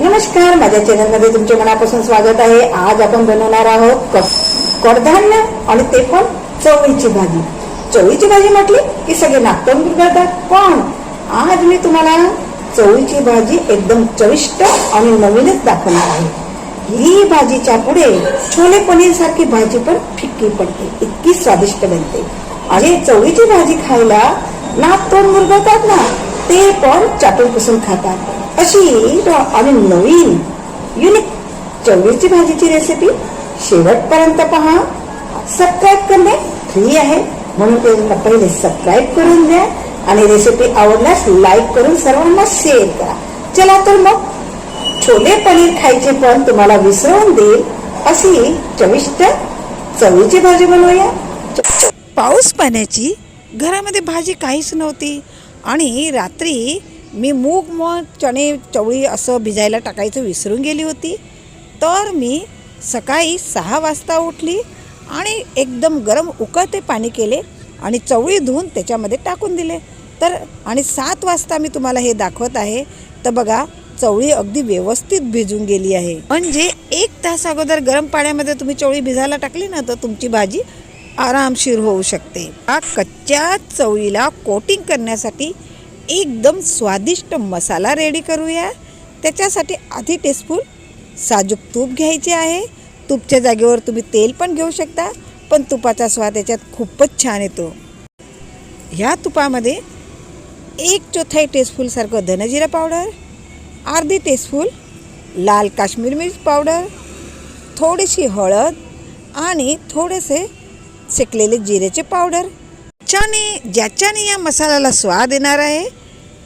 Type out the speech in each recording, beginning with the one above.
नमस्कार माझ्या चॅनलमध्ये तुमचे मनापासून स्वागत आहे. आज आपण बनवणार आहोत क- कडधान्य आणि ते पण चवळीची भाजी. चवळीची भाजी म्हटली की सगळे नागपूर करतात पण आज मी तुम्हाला चवळीची भाजी एकदम चविष्ट आणि नवीनच दाखवणार आहे. ही भाजीच्या पुढे छोले पनीर सारखी भाजी पण फिक्की पडते इतकी स्वादिष्ट बनते. आणि चवळीची भाजी खायला नाक तोंड मुरगळतात ना ते पण चाटून पुसून खातात. अशी आम्ही आणि नवीन युनिक चवळीची भाजीची रेसिपी शेवटपर्यंत पहा सबस्क्राईब करणे फ्री आहे म्हणून ते पहिले सबस्क्राईब करून द्या आणि रेसिपी आवडल्यास लाईक करून सर्वांना शेअर करा चला तर मग छोले पनीर खायचे पण तुम्हाला विसरवून देईल अशी चविष्ट चवीची भाजी बनवूया पाऊस पाण्याची घरामध्ये भाजी काहीच नव्हती आणि रात्री मी मूग मग चणे चवळी असं भिजायला टाकायचं विसरून गेली होती. तर मी सकाळी सहा वाजता उठली आणि एकदम गरम उकळते पाणी केले आणि चवळी धुवून त्याच्यामध्ये टाकून दिले. तर आणि सात वाजता मी तुम्हाला हे दाखवत आहे. तर बघा चवळी अगदी व्यवस्थित भिजून गेली आहे. म्हणजे एक तास अगोदर गरम पाण्यामध्ये तुम्ही चवळी भिजायला टाकली ना तर तुमची भाजी आरामशीर होऊ शकते. हा कच्च्या चवळीला कोटिंग करण्यासाठी एकदम स्वादिष्ट मसाला रेडी करूया. त्याच्यासाठी आधी टेस्पून साजूक तूप घ्यायचे आहे. तूपच्या जागेवर तुम्ही तेल पण घेऊ शकता पण तुपाचा स्वाद याच्यात खूपच छान येतो. ह्या तुपामध्ये एक चौथाई टेस्पूलसारखं धनजिरा पावडर अर्धी टेस्पूल लाल काश्मीर मिर्च पावडर थोडीशी हळद आणि थोडेसे शेकलेले जिरेचे पावडर ज्याच्याने ज्याच्याने या मसाल्याला स्वाद येणार आहे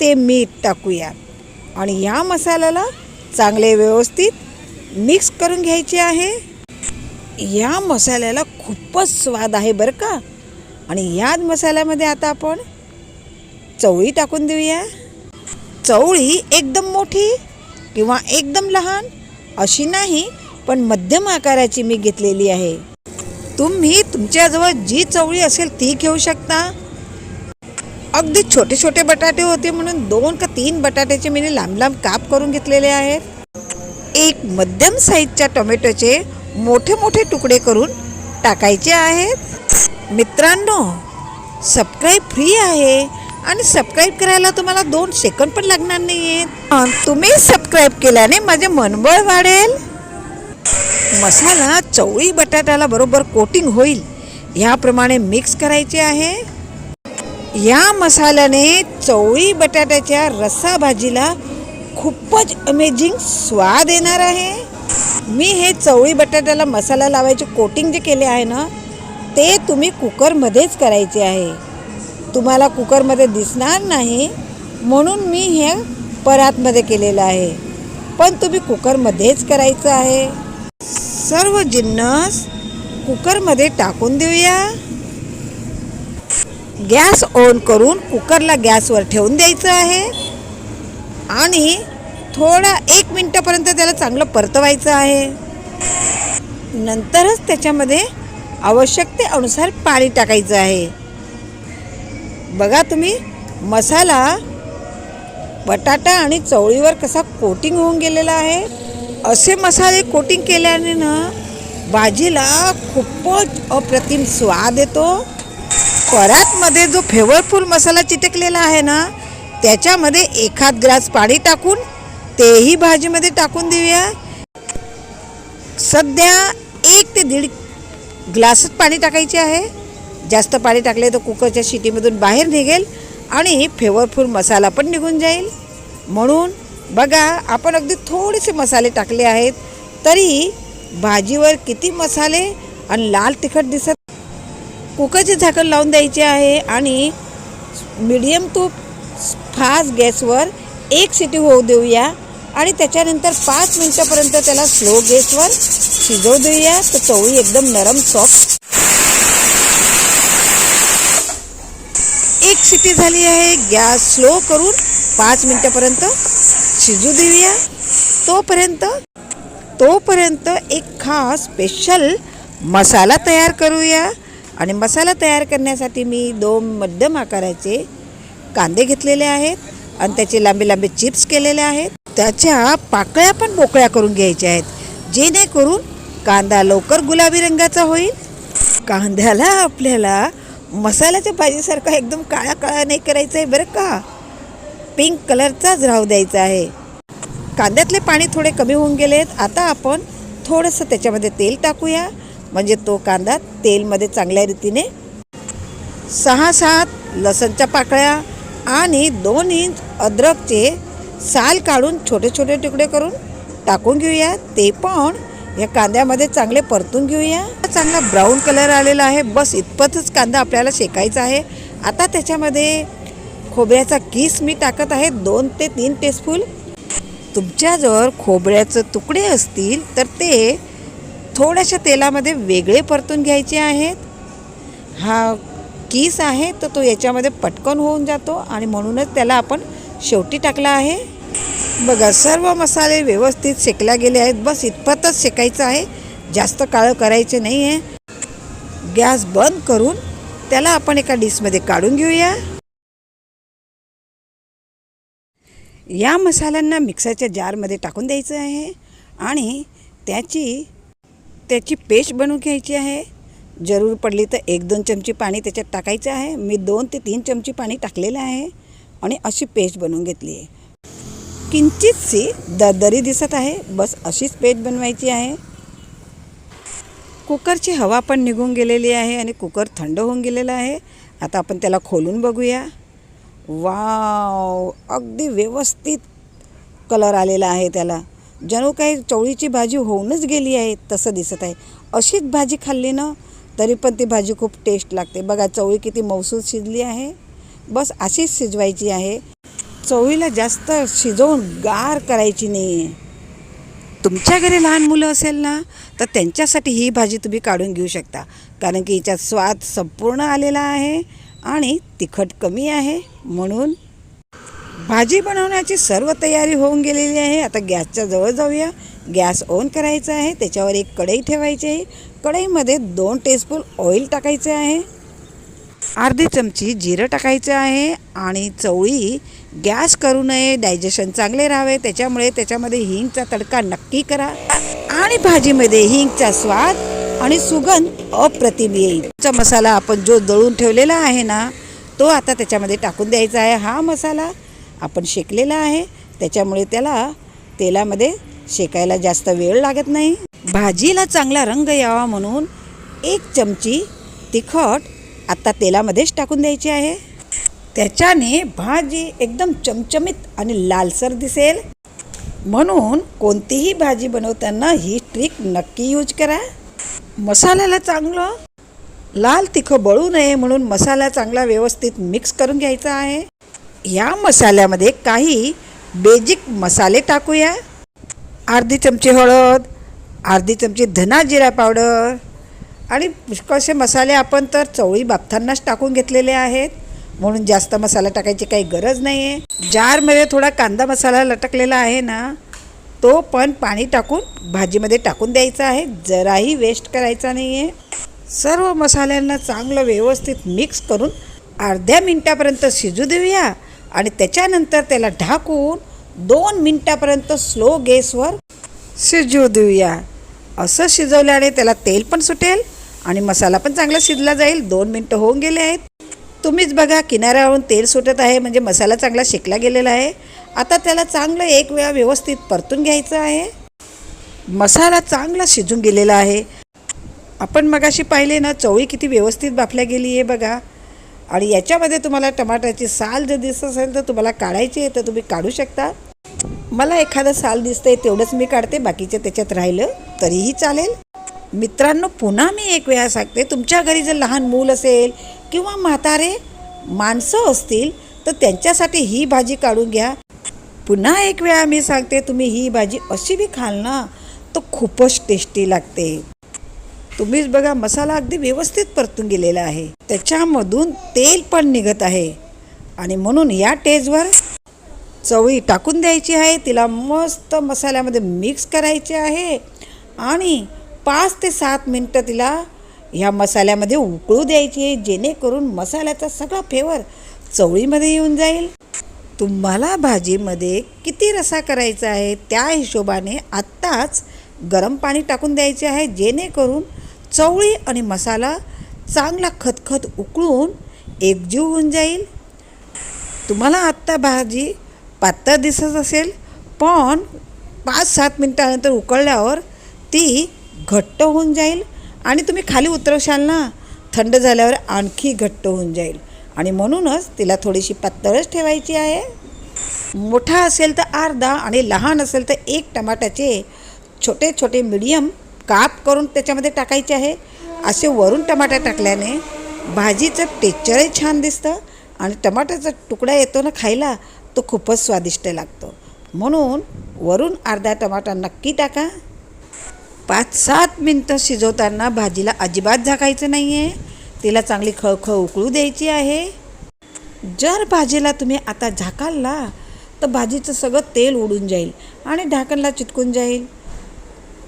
ते मीठ टाकूया. आणि या मसाल्याला चांगले व्यवस्थित मिक्स करून घ्यायचे आहे. या मसाल्याला खूपच स्वाद आहे बरं का? आणि याच मसाल्यामध्ये आता आपण चवळी टाकून देऊया. चवळी एकदम मोठी किंवा एकदम लहान अशी नाही पण मध्यम आकाराची मी घेतलेली आहे. तुम्ही तुमच्याजवळ जी चवळी असेल ती घेऊ शकता. अगदी छोटे छोटे बटाटे होते म्हणून दोन का तीन बटाट्याचे मी लांब लांब काप करून घेतलेले आहेत. एक मध्यम साईजच्या टोमॅटोचे मोठे मोठे तुकडे करून टाकायचे आहेत. मित्रांनो सबस्क्राईब फ्री आहे आणि सबस्क्राईब करायला तुम्हाला दोन सेकंड पण लागणार नाही आहेत तुम्ही सबस्क्राईब केल्याने माझे मनबळ वाढेल. मसाला चवळी बटाट्याला बरोबर कोटिंग होईल. ह्याप्रमाणे मिक्स करायचे आहे. या मसाल्याने चवळी बटाट्याच्या रस्सा भाजीला खूपच अमेझिंग स्वाद येणार आहे. मी हे चवळी बटाट्याला मसाला लावायचे कोटिंग जे केले आहे ना ते तुम्ही कुकरमध्येच करायचे आहे. तुम्हाला कुकरमध्ये दिसणार नाही म्हणून मी हे परातमध्ये केलेलं आहे. पण तुम्ही कुकरमध्येच करायचं आहे. सर्व जिन्नस कुकरमध्ये टाकून देऊया. गॅस ऑन करून कुकरला गॅसवर ठेवून द्यायचं आहे. आणि थोडा एक मिनटापर्यंत त्याला चांगलं परतवायचं आहे. नंतरच त्याच्यामध्ये आवश्यकतेनुसार पाणी टाकायचं आहे. बघा तुम्ही मसाला बटाटा आणि चवळीवर कसा कोटिंग होऊन गेलेला आहे. असे मसाले कोटिंग केल्याने ना भाजीला खूपच अप्रतिम स्वाद येतो. परातमध्ये जो फ्लेवरफुल मसाला चिटकलेला आहे ना त्याच्यामध्ये एखाद ग्लास पाणी टाकून तेही भाजीमध्ये टाकून देऊया. सध्या एक ते दीड ग्लासच पाणी टाकायचे आहे. जास्त पाणी टाकले तर कुकरच्या शिटीमधून बाहेर निघेल आणि फ्लेवरफुल मसाला पण निघून जाईल. म्हणून बघा आपण अगदी थोडेसे मसाले टाकले आहेत तरी भाजीवर किती मसाले आणि लाल तिखट दिसत कुकरची झाकण लावून द्यायची आहे आणि मीडियम टू फास्ट गॅसवर एक सिटी होऊ देऊया. आणि त्याच्यानंतर पाच मिनटापर्यंत त्याला स्लो गॅसवर शिजवू देऊया. तर चवळी एकदम नरम सॉफ्ट एक सिटी झाली आहे. गॅस स्लो करून पाच मिनटापर्यंत शिजू देऊया. तोपर्यंत तोपर्यंत एक खास स्पेशल मसाला तयार करूया. आणि मसाला तयार करण्यासाठी मी दोन मध्यम आकाराचे कांदे घेतलेले आहेत आणि त्याचे लांबे लांबे चिप्स केलेले आहेत. त्याच्या पाकळ्या पण मोकळ्या करून घ्यायच्या आहेत. जेणेकरून कांदा लवकर गुलाबी रंगाचा होईल. कांद्याला आपल्याला मसाल्याच्या भाजीसारखा एकदम काळा काळा नाही करायचा आहे बरं का? पिंक कलरचाच राहू द्यायचा आहे. कांद्यातले पाणी थोडे कमी होऊन गेलेत. आता आपण थोडंसं त्याच्यामध्ये तेल टाकूया. म्हणजे तो कांदा तेलमध्ये चांगल्या रीतीने सहा सात लसणच्या पाकळ्या आणि दोन इंच अद्रकचे साल काढून छोटे छोटे तुकडे करून टाकून घेऊया. ते पण या कांद्यामध्ये चांगले परतून घेऊया. चांगला ब्राऊन कलर आलेला आहे. बस इतपतच कांदा आपल्याला शेकायचा आहे. आता त्याच्यामध्ये खोबऱ्याचा किस मी टाकत आहे. दोन ते तीन टेस्पूल तुमच्याजवळ खोबऱ्याचं तुकडे असतील तर ते थोड्याशा तेलामध्ये वेगळे परतून घ्यायचे आहेत. हा किस आहे तर तो याच्यामध्ये पटकन होऊन जातो आणि म्हणूनच त्याला आपण शेवटी टाकला आहे. बघा सर्व मसाले व्यवस्थित शेकल्या गेले आहेत. बस इतपतच शेकायचं आहे. जास्त काळं करायचे नाही आहे गॅस बंद करून त्याला आपण एका डिशमध्ये काढून घेऊया. या मसाल्यांना मिक्सरच्या जारमध्ये टाकून द्यायचं आहे आणि त्याची त्याची पेस्ट बनवून घ्यायची आहे. जरूर पडली तर एक दोन चमची पाणी त्याच्यात टाकायचं आहे. मी दोन ते तीन चमची पाणी टाकलेलं आहे आणि अशी पेस्ट बनवून घेतली आहे. किंचितशी दरदरी दिसत आहे. बस अशीच पेस्ट बनवायची आहे. कुकरची हवा पण निघून गेलेली आहे आणि कुकर थंड होऊन गेलेला आहे. आता आपण त्याला खोलून बघूया. वाव! अगदी व्यवस्थित कलर आलेला आहे त्याला. जणू काही चवळीची भाजी होऊनच गेली आहे तसं दिसत आहे. अशीच भाजी खाल्ली ना तरी पण ती भाजी खूप टेस्ट लागते. बघा चवळी किती मौसूद शिजली आहे. बस अशीच शिजवायची आहे. चवळीला जास्त शिजवून गार करायची नाही आहे तुमच्या घरी लहान मुलं असेल ना तर त्यांच्यासाठी ही भाजी तुम्ही काढून घेऊ शकता. कारण की हिच्यात स्वाद संपूर्ण आलेला आहे आणि तिखट कमी आहे म्हणून भाजी बनवण्याची सर्व तयारी होऊन गेलेली आहे. आता गॅसच्या जवळ जाऊया. गॅस ऑन करायचा आहे. त्याच्यावर एक कढई ठेवायची आहे. कढईमध्ये दोन टेस्पून ऑइल टाकायचे आहे. अर्धी चमची जिरं टाकायचं आहे आणि चवळी गॅस करू नये. डायजेशन चांगले राहावे. त्याच्यामुळे त्याच्यामध्ये हिंगचा तडका नक्की करा. आणि भाजीमध्ये हिंगचा स्वाद आणि सुगंध अप्रतिम येईल मसाला आपण जो दळून ठेवलेला आहे ना तो आता त्याच्यामध्ये टाकून द्यायचा आहे. हा मसाला आपण शेकलेला आहे. त्याच्यामुळे त्याला तेलामध्ये शेकायला जास्त वेळ लागत नाही. भाजीला चांगला रंग यावा म्हणून एक चमची तिखट आत्ता तेलामध्येच टाकून द्यायची आहे. त्याच्याने भाजी एकदम चमचमीत आणि लालसर दिसेल. म्हणून कोणतीही भाजी बनवताना ही ट्रिक नक्की यूज करा. मसाल्याला चांगलं लाल तिखं बळू नये म्हणून मसाला चांगला व्यवस्थित मिक्स करून घ्यायचा आहे. या मसाल्यामध्ये काही बेजिक मसाले टाकूया. अर्धी चमची हळद अर्धी चमची धना जिरा पावडर आणि पुष्कळसे मसाले आपण तर चवळी बापथांनाच टाकून घेतलेले आहेत. म्हणून जास्त मसाला टाकायची काही गरज नाही आहे जारमध्ये थोडा कांदा मसाला लटकलेला आहे ना तो पण पाणी टाकून भाजीमध्ये टाकून द्यायचा आहे. जराही वेस्ट करायचा नाही आहे सर्व मसाल्यांना चांगलं व्यवस्थित मिक्स करून अर्ध्या मिनटापर्यंत शिजू देऊया. आणि त्याच्यानंतर त्याला ढाकून दोन मिनटापर्यंत स्लो गॅसवर शिजू देऊया. असं शिजवल्याने त्याला तेल पण सुटेल आणि मसाला पण चांगला शिजला जाईल. दोन मिनटं होऊन गेले आहेत. तुम्हीच बघा किनाऱ्यावरून तेल सुटत आहे म्हणजे मसाला चांगला शेकला गेलेला आहे. आता त्याला चांगलं एक वेळा व्यवस्थित परतून घ्यायचं आहे. मसाला चांगला शिजून गेलेला आहे. आपण मगाशी पाहिले ना चवळी किती व्यवस्थित बाफल्या गेली आहे बघा. आणि याच्यामध्ये तुम्हाला टमाट्याची साल जर दिसत असेल तर तुम्हाला काढायची आहे तर तुम्ही काढू शकता. मला एखादं साल दिसतंय तेवढंच मी काढते बाकीचं त्याच्यात राहिलं तरीही चालेल. मित्रांनो पुन्हा मी एक वेळा सांगते तुमच्या घरी जर लहान मूल असेल किंवा म्हातारे माणसं असतील तर त्यांच्यासाठी ही भाजी काढून घ्या. पुन्हा एक वेळा मी सांगते तुम्ही ही भाजी अशी बी खाल ना तर खूपच टेस्टी लागते. तुम्हीच बघा मसाला अगदी व्यवस्थित परतून गेलेला आहे. त्याच्यामधून तेल पण निघत आहे. आणि म्हणून या टेजवर चवळी टाकून द्यायची आहे. तिला मस्त मसाल्यामध्ये मिक्स करायचे आहे. आणि पाच ते सात मिनटं तिला ह्या मसाल्यामध्ये उकळू द्यायची आहे. जेणेकरून मसाल्याचा सगळा फ्लेवर चवळीमध्ये येऊन जाईल. तुम्हाला भाजीमध्ये किती रसा करायचा आहे त्या हिशोबाने आत्ताच गरम पाणी टाकून द्यायचे आहे. जेणेकरून चवळी आणि मसाला चांगला खतखत उकळून एकजीव होऊन जाईल. तुम्हाला आत्ता भाजी पातळ दिसत असेल पण पाच सात मिनटानंतर उकळल्यावर ती घट्ट होऊन जाईल आणि तुम्ही खाली उतरवशाल ना थंड झाल्यावर आणखी घट्ट होऊन जाईल. आणि म्हणूनच तिला थोडीशी पातळच ठेवायची आहे. मोठा असेल तर अर्धा आणि लहान असेल तर एक टमाट्याचे छोटे छोटे मिडियम काप करून त्याच्यामध्ये टाकायचे आहे. असे वरून टमाटा टाकल्याने भाजीचं टेक्चरही छान दिसतं आणि टमाट्याचा तुकडा येतो ना खायला तो खूपच स्वादिष्ट लागतो. म्हणून वरून अर्धा टमाटा नक्की टाका. पाच सात मिनटं शिजवताना भाजीला अजिबात झाकायचं नाही आहे तिला चांगली खळखळ उकळू द्यायची आहे. जर भाजीला तुम्ही आता झाकाल ना तर भाजीचं सगळं तेल उडून जाईल आणि ढाकणला चिटकून जाईल.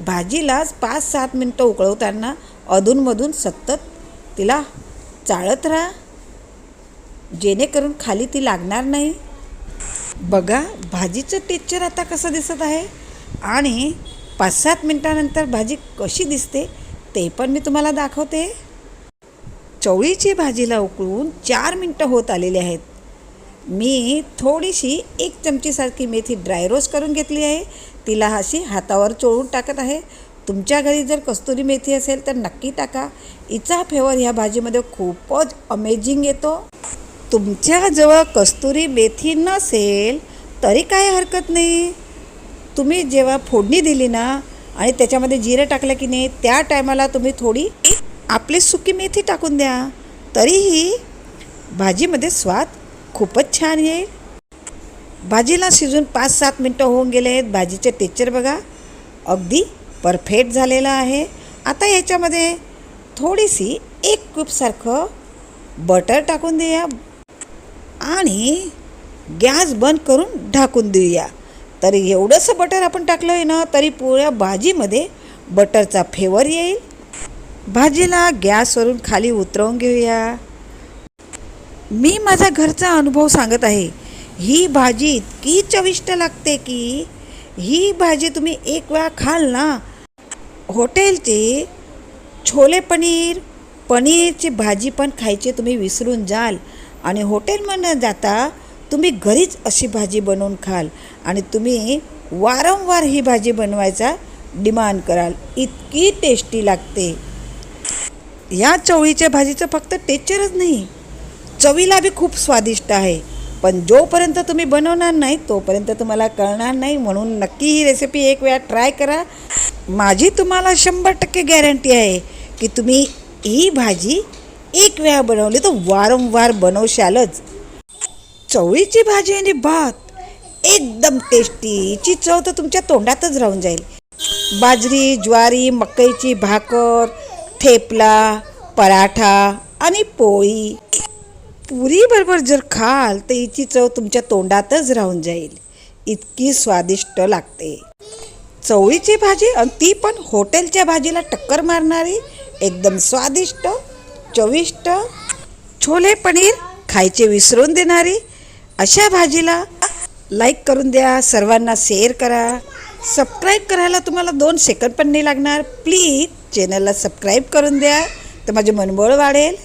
भाजीलाच पाच सात मिनटं उकळवताना अधूनमधून सतत तिला चाळत राहा. जेणेकरून खाली ती लागणार नाही. बघा भाजीचं टेक्चर आता कसं दिसत आहे. आणि पाच सात मिनटानंतर भाजी कशी दिसते ते पण मी तुम्हाला दाखवते. चवळीची भाजीला उकळून चार मिनटं होत आलेली आहेत. मी थोडीशी एक चमचीसारखी मेथी ड्राय रोस्ट करून घेतली आहे. तिला अशी हातावर चोळून टाकत आहे. तुमच्या घरी जर कस्तुरी मेथी असेल तर नक्की टाका. हिचा फ्लेवर ह्या भाजीमध्ये खूपच अमेझिंग येतो. तुमच्याजवळ कस्तुरी मेथी नसेल तरी काय हरकत नाही. तुम्ही जेव्हा फोडणी दिली ना आणि त्याच्यामध्ये जिरं टाकलं की नाही त्या टायमाला तुम्ही थोडी आपली सुकी मेथी टाकून द्या. तरीही भाजीमध्ये स्वाद खूपच छान येईल. भाजीला शिजून पाच सात मिनटं होऊन गेले आहेत. भाजीचे टेक्चर बघा. अगदी परफेक्ट झालेलं आहे. आता याच्यामध्ये थोडीशी एक कूपसारखं बटर टाकून देऊया आणि गॅस बंद करून ढाकून देऊया. तर एवढंसं बटर आपण टाकलं आहे ना तरी पुऱ्या भाजीमध्ये बटरचा फ्लेवर येईल. भाजीला गॅसवरून खाली उतरवून घेऊया. मी माझा घरचा अनुभव सांगत आहे. ही भाजी इतकी चविष्ट लागते की ही भाजी तुम्ही एक वेळा खाल ना. हॉटेलचे छोले पनीर पनीरची भाजी पण खायची तुम्ही विसरून जाल. आणि हॉटेलमध्ये जाता तुम्ही घरीच अशी भाजी बनवून खाल. आणि तुम्ही वारंवार ही भाजी बनवायचा डिमांड कराल. इतकी टेस्टी लागते. या चवळीच्या भाजीचं फक्त टेक्चरच नाही चवीला बी खूप स्वादिष्ट आहे. पण जोपर्यंत तुम्ही बनवणार नाही तोपर्यंत तुम्हाला कळणार नाही. म्हणून नक्की ही रेसिपी एक वेळा ट्राय करा. माझी तुम्हाला शंभर टक्के गॅरंटी आहे की तुम्ही ही भाजी एक वेळा बनवली तर वारंवार बनवशालच. चवळीची भाजी आणि भात एकदम टेस्टीची चव तर तुमच्या तोंडातच राहून जाईल. बाजरी ज्वारी मकईची भाकर थेपला पराठा आणि पोळी. पुरीबरोबर जर खाल तर हिची चव तुमच्या तोंडातच राहून जाईल. इतकी स्वादिष्ट लागते. चवळीची भाजी आणि ती पण हॉटेलच्या भाजीला टक्कर मारणारी एकदम स्वादिष्ट चविष्ट छोले पनीर खायचे विसरून देणारी अशा भाजीला लाईक करून द्या सर्वांना शेअर करा. सबस्क्राईब करायला तुम्हाला दोन सेकंड पण नाही लागणार. प्लीज चॅनलला सबस्क्राईब करून द्या तर माझे मनबळ वाढेल.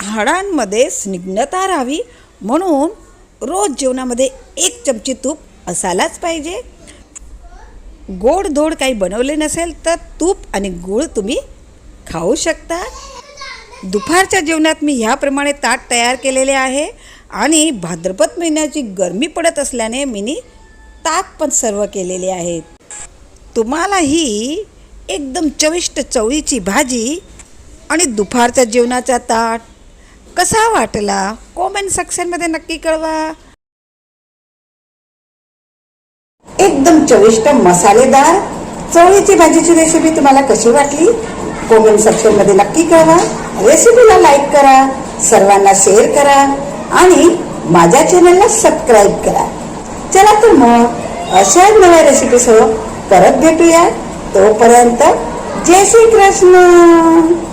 हाडांमध्ये स्निग्धता राहावी म्हणून रोज जेवणामध्ये एक चमची तूप असायलाच पाहिजे. गोड धोड काही बनवले नसेल तर तूप आणि गूळ तुम्ही खाऊ शकता. दुपारच्या जेवणात मी ह्याप्रमाणे ताट तयार केलेले आहे आणि भाद्रपद महिन्याची गरमी पडत असल्याने मी ताक पण सर्व केलेले आहेत. तुम्हाला ही एकदम चविष्ट चवळीची भाजी आणि दुपारच्या जेवणाचा ताट कसा वाटला? कॉमेंट सेक्शनमध्ये नक्की कळवा. एकदम चविष्ट मसालेदार चवळीची भाजीची रेसिपी तुम्हाला कशी वाटली? कॉमेंट सेक्शनमध्ये नक्की कळवा. रेसिपीला लाईक करा सर्वांना शेअर करा आणि माझ्या चॅनलला सबस्क्राईब करा. चला तर मग अशाच नव्या रेसिपीसह परत भेटूया. तोपर्यंत जय श्री कृष्ण.